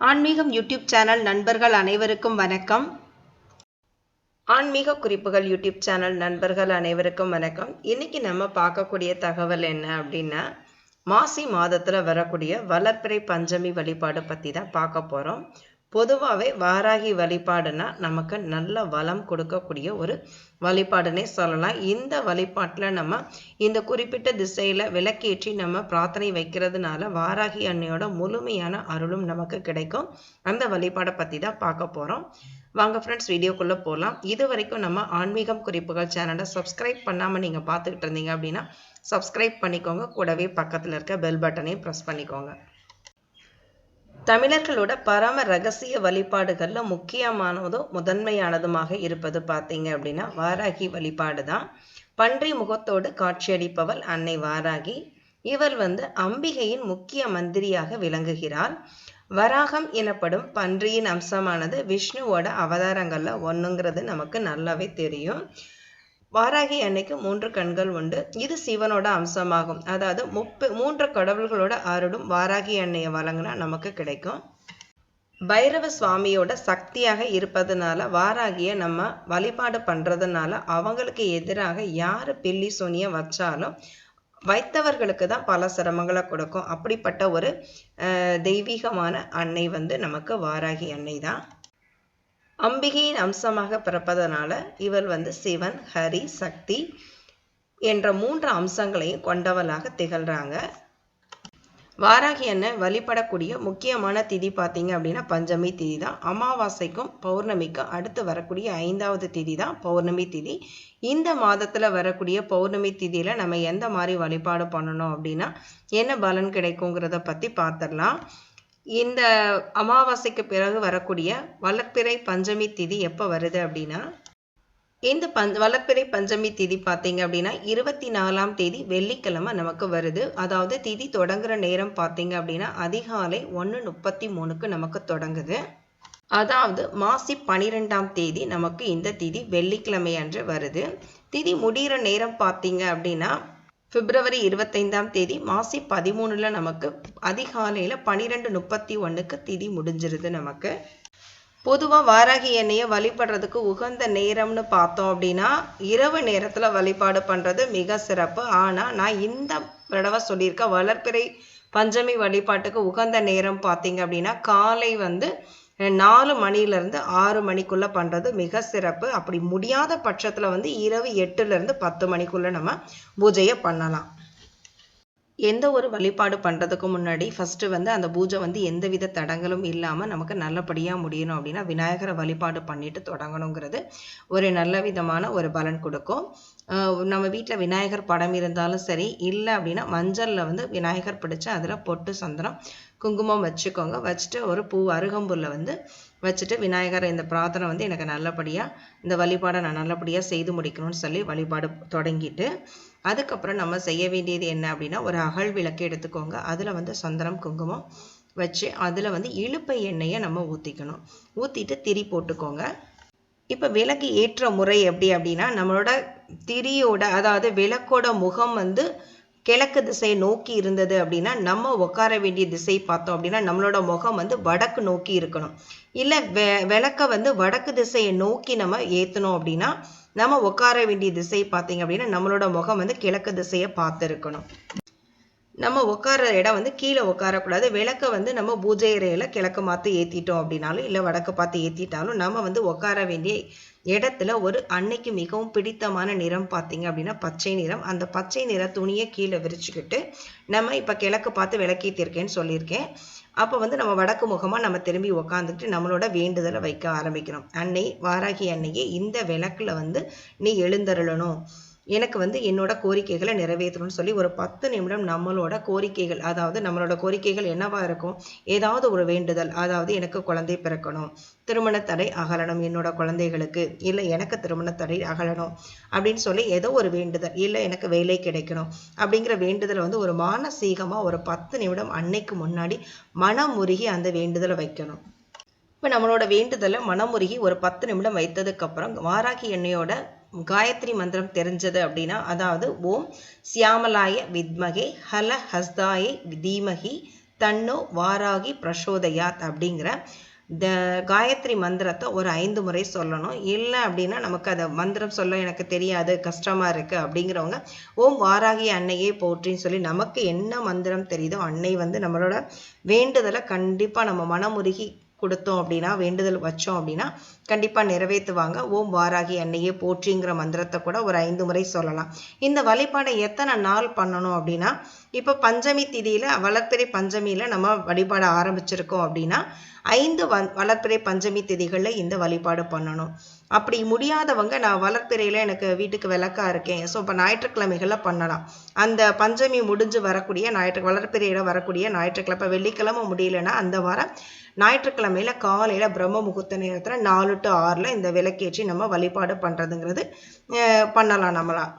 ஆன்மீகம் YouTube channel நண்பர்கள் அனைவருக்கும் வணக்கம். ஆன்மீக குறிப்புகள் யூடியூப் சேனல் நண்பர்கள் அனைவருக்கும் வணக்கம். இன்னைக்கு நம்ம பார்க்கக்கூடிய தகவல் என்ன அப்படின்னா மாசி மாதத்தில் வரக்கூடிய வளர்ப்பிறை பஞ்சமி வழிபாடு பற்றி தான் பார்க்க போகிறோம் பொதுவாகவே வாராகி வழிபாடுனா நமக்கு நல்ல வளம் கொடுக்கக்கூடிய ஒரு வழிபாடுனே சொல்லலாம். இந்த வழிபாட்டில் நம்ம இந்த குறிப்பிட்ட திசையில் விளக்கேற்றி நம்ம பிரார்த்தனை வைக்கிறதுனால வாராகி அன்னையோட முழுமையான அருளும் நமக்கு கிடைக்கும். அந்த வழிபாடை பற்றி தான் பார்க்க போகிறோம் வாங்க ஃப்ரெண்ட்ஸ் வீடியோக்குள்ளே போகலாம் இது வரைக்கும் நம்ம ஆன்மீகம் குறிப்புகள் சேனலை சப்ஸ்கிரைப் பண்ணாமல் நீங்கள் பார்த்துக்கிட்டு இருந்தீங்க அப்படின்னா சப்ஸ்கிரைப் பண்ணிக்கோங்க. கூடவே பக்கத்தில் இருக்க பெல் பட்டனையும் ப்ரெஸ் பண்ணிக்கோங்க. தமிழர்களோட பரம ரகசிய வழிபாடுகளில் முக்கியமானதும் முதன்மையானதுமாக இருப்பது பார்த்தீங்க அப்படின்னா வாராகி வழிபாடு தான் பன்றி முகத்தோடு காட்சியளிப்பவள் அன்னை வாராகி. இவர் வந்து அம்பிகையின் முக்கிய மந்திரியாக விளங்குகிறார் வராகம் எனப்படும் பன்றியின் அம்சமானது விஷ்ணுவோட அவதாரங்களில் ஒண்ணுங்கிறது நமக்கு நல்லாவே தெரியும். வாராகி அன்னைக்கு மூன்று கண்கள் உண்டு. இது சிவனோட அம்சமாகும். அதாவது முப்பு மூன்று கடவுள்களோட அருடும் வாராகி அன்னையை வழங்கினா நமக்கு கிடைக்கும். பைரவ சுவாமியோட சக்தியாக இருப்பதனால வாராகிய நம்ம வழிபாடு பண்றதுனால அவங்களுக்கு எதிராக யார் பில்லி சொனிய வச்சாலும் வைத்தவர்களுக்கு தான் பல சிரமங்களை கொடுக்கும். அப்படிப்பட்ட ஒரு தெய்வீகமான அன்னை வந்து நமக்கு வாராகி அன்னை தான் அம்பிகையின் அம்சமாக பிறப்பதனால இவள் வந்து சிவன் ஹரி சக்தி என்ற மூன்று அம்சங்களையும் கொண்டவளாக திகழ்றாங்க. வாராகி அண்ணன் வழிபடக்கூடிய முக்கியமான திதி பார்த்தீங்க அப்படின்னா பஞ்சமி திதி தான். அமாவாசைக்கும் பௌர்ணமிக்கும் அடுத்து வரக்கூடிய ஐந்தாவது திதி தான் பௌர்ணமி திதி. இந்த மாதத்தில் வரக்கூடிய பௌர்ணமி திதியில் நம்ம எந்த மாதிரி வழிபாடு பண்ணணும் அப்படின்னா என்ன பலன் கிடைக்குங்கிறத பற்றி பார்த்துடலாம். இந்த அமாவாசைக்கு பிறகு வரக்கூடிய வளர்ப்பிறை பஞ்சமி திதி எப்போ வருது அப்படின்னா இந்த பஞ் வளர்ப்பிறை பஞ்சமி திதி பார்த்தீங்க அப்படின்னா இருபத்தி நாலாம் தேதி வெள்ளிக்கிழமை நமக்கு வருது. அதாவது திதி தொடங்குற நேரம் பார்த்தீங்க அப்படின்னா அதிகாலை ஒன்று முப்பத்தி மூணுக்கு நமக்கு தொடங்குது. அதாவது மாசி பனிரெண்டாம் தேதி நமக்கு இந்த திதி வெள்ளிக்கிழமை அன்று வருது. திதி முடிகிற நேரம் பார்த்தீங்க அப்படின்னா பிப்ரவரி இருபத்தைந்தாம் தேதி மாசி பதிமூணுல நமக்கு அதிகாலையில் பன்னிரெண்டு முப்பத்தி ஒன்றுக்கு திதி முடிஞ்சிருது நமக்கு. பொதுவாக வாராகி எண்ணெயை வழிபடுறதுக்கு உகந்த நேரம்னு பார்த்தோம் அப்படின்னா இரவு நேரத்தில் வழிபாடு பண்ணுறது மிக சிறப்பு. ஆனால் நான் இந்த தடவை சொல்லியிருக்கேன் வளர்ப்பிறை பஞ்சமி வழிபாட்டுக்கு உகந்த நேரம் பார்த்தீங்க அப்படின்னா காலை வந்து நாலு மணிலேருந்து ஆறு மணிக்குள்ளே பண்ணுறது மிக சிறப்பு. அப்படி முடியாத பட்சத்தில் வந்து இரவு எட்டுலேருந்து பத்து மணிக்குள்ளே நம்ம பூஜையை பண்ணலாம். எந்த ஒரு வழிபாடு பண்ணுறதுக்கு முன்னாடி ஃபஸ்ட்டு வந்து அந்த பூஜை வந்து எந்தவித தடங்களும் இல்லாமல் நமக்கு நல்லபடியாக முடியணும் அப்படின்னா விநாயகரை வழிபாடு பண்ணிட்டு தொடங்கணுங்கிறது ஒரு நல்ல விதமான ஒரு பலன் கொடுக்கும். நம்ம வீட்டில் விநாயகர் படம் இருந்தாலும் சரி இல்லை அப்படின்னா மஞ்சளில் வந்து விநாயகர் பிடிச்சி அதில் பொட்டு சந்தனம் குங்குமம் வச்சுக்கோங்க. வச்சுட்டு ஒரு பூ அருகம்புல்ல வந்து வச்சுட்டு விநாயகரை இந்த பிரார்த்தனை வந்து எனக்கு நல்லபடியாக இந்த வழிபாடை நான் நல்லபடியாக செய்து முடிக்கணும்னு சொல்லி வழிபாடு தொடங்கிட்டு அதுக்கப்புறம் நம்ம செய்ய வேண்டியது என்ன அப்படின்னா ஒரு அகல் விளக்கு எடுத்துக்கோங்க. அதில் வந்து சந்தனம் குங்குமம் வச்சு அதில் வந்து இழுப்பை எண்ணெயை நம்ம ஊற்றிக்கணும் ஊற்றிட்டு திரி போட்டுக்கோங்க. இப்போ விளக்கு ஏற்ற முறை எப்படி அப்படின்னா நம்மளோட திரியோட அதாவது விளக்கோட முகம் வந்து கிழக்கு திசையை நோக்கி இருந்தது அப்படின்னா நம்ம உட்கார வேண்டிய திசை பார்த்தோம் அப்படின்னா நம்மளோட முகம் வந்து வடக்கு நோக்கி இருக்கணும். இல்லை வெ விளக்க வந்து வடக்கு திசையை நோக்கி நம்ம ஏற்றணும் அப்படின்னா நம்ம உட்கார வேண்டிய திசை பார்த்தீங்க அப்படின்னா நம்மளோட முகம் வந்து கிழக்கு திசையை பார்த்து இருக்கணும் நம்ம உட்கார இடம் வந்து கீழே உட்காரக்கூடாது விளக்க வந்து நம்ம பூஜை இறையில் கிழக்கு மாற்றி ஏற்றிட்டோம் அப்படின்னாலும் இல்லை வடக்கு பார்த்து ஏற்றிட்டாலும் நம்ம வந்து உட்கார வேண்டிய இடத்துல ஒரு அன்னைக்கு மிகவும் பிடித்தமான நிறம் பார்த்தீங்க அப்படின்னா பச்சை நிறம். அந்த பச்சை நிற துணியை கீழே விரிச்சுக்கிட்டு நம்ம இப்போ கிழக்கு பார்த்து விளக்கேற்றிருக்கேன்னு சொல்லியிருக்கேன். அப்போ வந்து நம்ம வடக்கு முகமாக நம்ம திரும்பி உக்காந்துட்டு நம்மளோட வேண்டுதலை வைக்க ஆரம்பிக்கிறோம் அன்னை வாராகி அன்னையே இந்த விளக்கில் வந்து நீ எழுந்தருளணும். எனக்கு வந்து என்னோட கோரிக்கைகளை நிறைவேற்றணும்னு சொல்லி ஒரு பத்து நிமிடம் நம்மளோட கோரிக்கைகள் அதாவது நம்மளோட கோரிக்கைகள் என்னவா இருக்கும்? ஏதாவது ஒரு வேண்டுதல் அதாவது எனக்கு குழந்தை பிறக்கணும் திருமண தடை அகலணும் என்னோட குழந்தைகளுக்கு இல்லை எனக்கு திருமண தடை அகலணும் அப்படின்னு சொல்லி ஏதோ ஒரு வேண்டுதல் இல்லை எனக்கு வேலை கிடைக்கணும் அப்படிங்கிற வேண்டுதல் வந்து ஒரு மானசீகமாக ஒரு பத்து நிமிடம் அன்னைக்கு முன்னாடி மனம் உருகி அந்த வேண்டுதலை வைக்கணும். இப்போ நம்மளோட வேண்டுதலை மனமுருகி ஒரு பத்து நிமிடம் வைத்ததுக்கப்புறம் வாராகி எண்ணெயோட காயத்ரி மந்திரம் தெரிஞ்சது அப்படின்னா அதாவது ஓம் சியாமலாய வித்மகே ஹல ஹஸ்தாயை தீமகி தன்னு வாராகி பிரசோதயாத் அப்படிங்கிற த காயத்ரி மந்திரத்தை ஒரு ஐந்து முறை சொல்லணும். இல்லை அப்படின்னா நமக்கு அதை மந்திரம் சொல்ல எனக்கு தெரியாது கஷ்டமாக இருக்குது அப்படிங்கிறவங்க ஓம் வாராகி அன்னையே போற்றின்னு சொல்லி நமக்கு என்ன மந்திரம் தெரியுதோ அன்னை வந்து நம்மளோட வேண்டுதலை கண்டிப்பாக நம்ம மனமுருகி கொடுத்தோம் அப்படின்னா வேண்டுதல் வச்சோம் அப்படின்னா கண்டிப்பாக நிறைவேற்றுவாங்க. ஓம் வாராகி அன்னையே போற்றிங்கிற மந்திரத்தை கூட ஒரு ஐந்து முறை சொல்லலாம். இந்த வழிபாடை எத்தனை நாள் பண்ணணும் அப்படின்னா இப்போ பஞ்சமி திதியில் வளர்ப்பிறை பஞ்சமியில் நம்ம வழிபாட ஆரம்பிச்சிருக்கோம் அப்படின்னா ஐந்து வ வளர்ப்பிறை பஞ்சமி திதிகளில் இந்த வழிபாடு பண்ணணும். அப்படி முடியாதவங்க நான் வளர்ப்பிறையில் எனக்கு வீட்டுக்கு விளக்கா இருக்கேன். ஸோ இப்போ ஞாயிற்றுக்கிழமைகளில் பண்ணலாம். அந்த பஞ்சமி முடிஞ்சு வரக்கூடிய ஞாயிற்று வளர்ப்பிறையில் வரக்கூடிய ஞாயிற்றுக்கிழமை வெள்ளிக்கிழமை முடியலன்னா அந்த வாரம் ஞாயிற்றுக்கிழமையில காலையில் பிரம்ம முகூர்த்த நேரத்தில் நாலு டு ஆறில் இந்த விளக்கேற்றி நம்ம வழிபாடு பண்ணுறதுங்கிறது பண்ணலாம் நம்மளாம்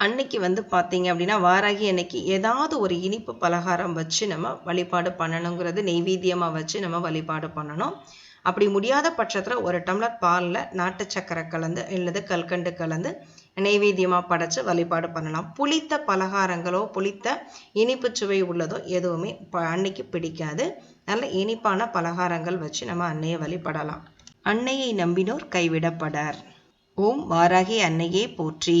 அன்னைக்கு வந்து பார்த்தீங்க அப்படின்னா வாராகி அன்னைக்கு ஏதாவது ஒரு இனிப்பு பலகாரம் வச்சு நம்ம வழிபாடு பண்ணணுங்கிறது நெய்வேத்தியமாக வச்சு நம்ம வழிபாடு பண்ணணும். அப்படி முடியாத பட்சத்தில் ஒரு டம்ளர் பாலில் நாட்டு சக்கரை கலந்து இல்லது கல்கண்டு கலந்து நெய்வேத்தியமாக படைச்சு வழிபாடு பண்ணலாம். புளித்த பலகாரங்களோ புளித்த இனிப்பு சுவை உள்ளதோ எதுவுமே ப அன்னைக்கு பிடிக்காது. நல்ல இனிப்பான பலகாரங்கள் வச்சு நம்ம அன்னையை வழிபடலாம். அன்னையை நம்பினோர் கைவிடப்படார். ஓம் வாராகி அன்னையே போற்றி.